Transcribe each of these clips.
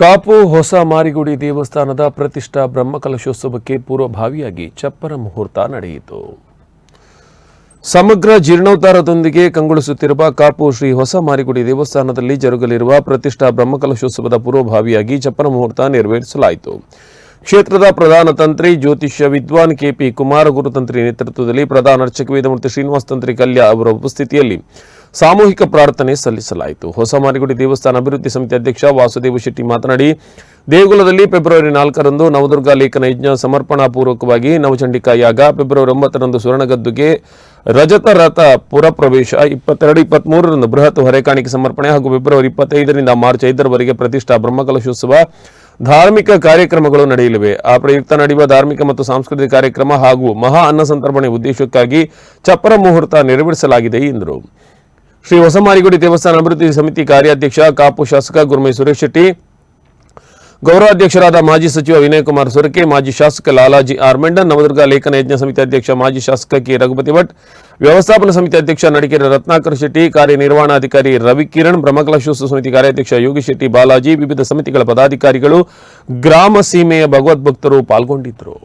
ಕಾಪು ಹೊಸ ಮಾರಿಗುಡಿ ದೇವಸ್ಥಾನದ ಪ್ರತಿಷ್ಠಾ ಬ್ರಹ್ಮಕಲಶೋತ್ಸವಕ್ಕೆ ಪೂರ್ವಭಾವಿಯಾಗಿ ಚಪ್ಪರ ಮುಹೂರ್ತ ನಡೆಯಿತು. ಸಮಗ್ರ ಜೀರ್ಣೋದ್ಧಾರದೊಂದಿಗೆ ಕಂಗೊಳಿಸುತ್ತಿರುವ ಕಾಪು ಶ್ರೀ ಹೊಸ ಮಾರಿಗುಡಿ ದೇವಸ್ಥಾನದಲ್ಲಿ ಜರುಗಲಿರುವ ಪ್ರತಿಷ್ಠಾ ಬ್ರಹ್ಮಕಲಶೋತ್ಸವದ ಪೂರ್ವಭಾವಿಯಾಗಿ ಚಪ್ಪರ ಮುಹೂರ್ತ ನೆರವೇರಿಸಲಾಯಿತು. ಕ್ಷೇತ್ರದ ಪ್ರಧಾನ ತಂತ್ರಿ, ಜ್ಯೋತಿಷ್ಯ ವಿದ್ವಾನ್ ಕೆಪಿ ಕುಮಾರ ಗುರುತಂತ್ರಿ ನೇತೃತ್ವದಲ್ಲಿ ಪ್ರಧಾನ ಅರ್ಚಕ ವೇದಮೂರ್ತಿ ಶ್ರೀನಿವಾಸ ತಂತ್ರಿ ಕಲ್ಯ ಅವರ ಉಪಸ್ಥಿತಿಯಲ್ಲಿ ಸಾಮೂಹಿಕ ಪ್ರಾರ್ಥನೆ ಸಲ್ಲಿಸಲಾಯಿತು. ಹೊಸ ಮಾರಿಗುಡಿ ದೇವಸ್ಥಾನ ಅಭಿವೃದ್ಧಿ ಸಮಿತಿ ಅಧ್ಯಕ್ಷ ವಾಸುದೇವ ಶೆಟ್ಟಿ ಮಾತನಾಡಿ, ದೇಗುಲದಲ್ಲಿ ಫೆಬ್ರವರಿ ನಾಲ್ಕರಂದು ನವದುರ್ಗಾ ಲೇಖನ ಯಜ್ಞ ಸಮರ್ಪಣಾ ಪೂರ್ವಕವಾಗಿ ನವಚಂಡಿಕಾ ಯಾಗ, ಫೆಬ್ರವರಿ ಒಂಬತ್ತರಂದು ಸುವರ್ಣಗದ್ದುಗೆ ರಜತ ರಥ ಪುರಪ್ರವೇಶ, ಇಪ್ಪತ್ತೆರಡು, ಇಪ್ಪತ್ಮೂರರಂದು ಬೃಹತ್ ಹೊರೆಕಾಣಿಕೆ ಸಮರ್ಪಣೆ ಹಾಗೂ ಫೆಬ್ರವರಿ ಇಪ್ಪತ್ತೈದರಿಂದ ಮಾರ್ಚ್ ಐದರವರೆಗೆ ಪ್ರತಿಷ್ಠಾ ಬ್ರಹ್ಮಕಲಶೋತ್ಸವ ಧಾರ್ಮಿಕ ಕಾರ್ಯಕ್ರಮಗಳು ನಡೆಯಲಿವೆ. ಆ ಪ್ರಯುಕ್ತ ನಡೆಯುವ ಧಾರ್ಮಿಕ ಮತ್ತು ಸಾಂಸ್ಕೃತಿಕ ಕಾರ್ಯಕ್ರಮ ಹಾಗೂ ಮಹಾ ಅನ್ನ ಸಂತರ್ಪಣೆ ಉದ್ದೇಶಕ್ಕಾಗಿ ಚಪ್ಪರ ಮುಹೂರ್ತ ನೆರವೇರಿಸಲಾಗಿದೆ ಎಂದರು. ಶ್ರೀ ಹೊಸಮಾರಿಗುಡಿ ದೇವಸ್ಥಾನ ಅಭಿವೃದ್ಧಿ ಸಮಿತಿ ಕಾರ್ಯಾಧ್ಯಕ್ಷ ಕಾಪು ಶಾಸಕ ಗುರುಮೈ ಸುರೇಶ್ ಶೆಟ್ಟಿ, ಗೌರವಾಧ್ಯಕ್ಷರಾದ ಮಾಜಿ ಸಚಿವ ವಿನಯ್ ಕುಮಾರ್ ಸೊರಕೆ, ಮಾಜಿ ಶಾಸಕ ಲಾಲಾಜಿ ಆರ್ಮೆಂಡನ್ ನವದುರ್ಗಾ ಲೇಖನ ಯಜ್ಞ ಸಮಿತಿ ಅಧ್ಯಕ್ಷ ಮಾಜಿ ಶಾಸಕ ಕೆ ರಘುಪತಿ ಭಟ್, ವ್ಯವಸ್ಥಾಪನ ಸಮಿತಿ ಅಧ್ಯಕ್ಷ ನಡಿಕೆರೆ ರತ್ನಾಕರ್ ಶೆಟ್ಟಿ, ಕಾರ್ಯನಿರ್ವಹಣಾಧಿಕಾರಿ ರವಿಕಿರಣ್ ಬ್ರಹ್ಮಕಲಶೋತ್ಸವ ಸಮಿತಿ ಕಾರ್ಯಾಧ್ಯಕ್ಷ ಯೋಗಿ ಶೆಟ್ಟಿ, ಬಾಲಾಜಿ, ವಿವಿಧ ಸಮಿತಿಗಳ ಪದಾಧಿಕಾರಿಗಳು, ಗ್ರಾಮ ಸೀಮೆಯ ಭಗವದ್ಭಕ್ತರು ಪಾಲ್ಗೊಂಡಿದ್ದರು.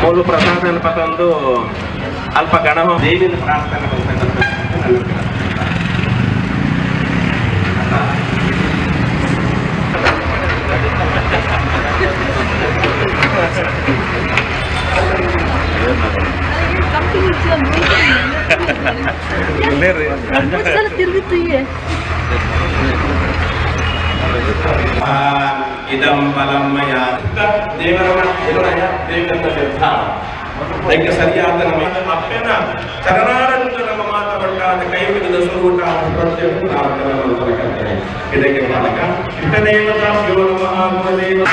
ಮೂಲ ಪ್ರಸಾದನ ಒಂದು ಅಲ್ಪ ಗಣಮ ದೇವಿನ ಪ್ರಾರ್ಥನೆ ಬಂತಕ್ಕಂಥದ್ದು ಇದಂ ಬಲಂ ಮಯ ದೇವರ ದೇವರಯ ದೇವರ ನಿರ್ಧಾರ ಅದಕ್ಕೆ ಸರಿಯಾದ ನಮ್ಮ ಅಪ್ಪನ ಚರಣಾರಂತ ನಮ್ಮ ಮಾತಪಟ್ಟಾದ ಕೈ ಮುಗಿದ ಸ್ವರೂಪ ಪ್ರತಿಯೊಂದು ಪ್ರಾರ್ಥನೆ ಕರ್ತನೆ ಇದಕ್ಕೆ ಬಾಲಕ ಇಷ್ಟದೇವತಾ ಶಿವ ನಮಃ ಗುರುದೇವ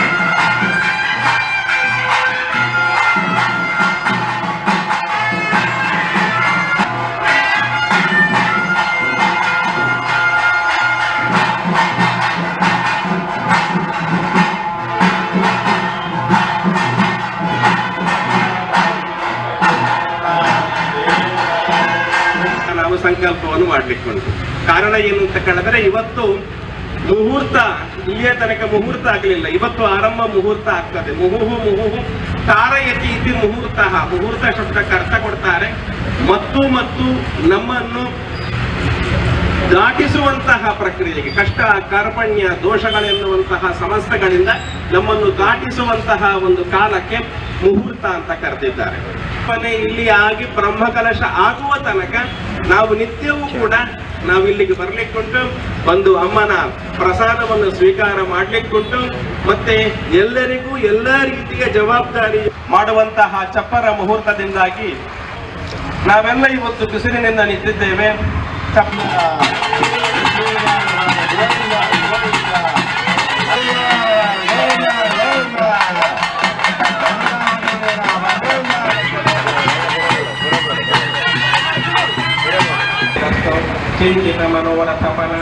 ಸಂಕಲ್ಪವನ್ನು ಮಾಡ್ಲಿಕ್ಕೆ ಉಂಟು ಕಾರಣ ಏನು ಅಂತ ಕೇಳಿದ್ರೆ, ಇವತ್ತು ಮುಹೂರ್ತ, ಇಲ್ಲಿಯ ತನಕ ಮುಹೂರ್ತ ಆಗಲಿಲ್ಲ. ಇವತ್ತು ಆರಂಭ ಮುಹೂರ್ತ ಆಗ್ತದೆ. ಮುಹುಹು ಮುಹುಹು ತಾರಯತಿ ಇತಿ ಮುಹೂರ್ತ. ಮುಹೂರ್ತ ಶಬ್ದಕ್ಕೆ ಅರ್ಥ ಕೊಡ್ತಾರೆ. ಮತ್ತು ಮತ್ತು ನಮ್ಮನ್ನು ದಾಟಿಸುವಂತಹ ಪ್ರಕ್ರಿಯೆಗೆ, ಕಷ್ಟ, ಕಾರ್ಪಣ್ಯ, ದೋಷಗಳೆನ್ನುವಂತಹ ಸಮಸ್ಯೆಗಳಿಂದ ನಮ್ಮನ್ನು ದಾಟಿಸುವಂತಹ ಒಂದು ಕಾಲಕ್ಕೆ ಮುಹೂರ್ತ ಅಂತ ಕರೆದಿದ್ದಾರೆ. ಇಲ್ಲಿ ಆಗಿ ಬ್ರಹ್ಮಕಲಶ ಆಗುವ ತನಕ ನಾವು ನಿತ್ಯವೂ ಕೂಡ ನಾವು ಇಲ್ಲಿಗೆ ಬರ್ಲಿಕ್ಕುಂಟು ಒಂದು ಅಮ್ಮನ ಪ್ರಸಾದವನ್ನು ಸ್ವೀಕಾರ ಮಾಡ್ಲಿಕ್ಕುಂಟು, ಮತ್ತೆ ಎಲ್ಲರಿಗೂ ಎಲ್ಲ ರೀತಿಯ ಜವಾಬ್ದಾರಿ ಮಾಡುವಂತಹ ಚಪ್ಪರ ಮುಹೂರ್ತದಿಂದಾಗಿ ನಾವೆಲ್ಲ ಇವತ್ತು ಬಿಸಿಲಿನಿಂದ ನಿಂತಿದ್ದೇವೆ. Sei que na mano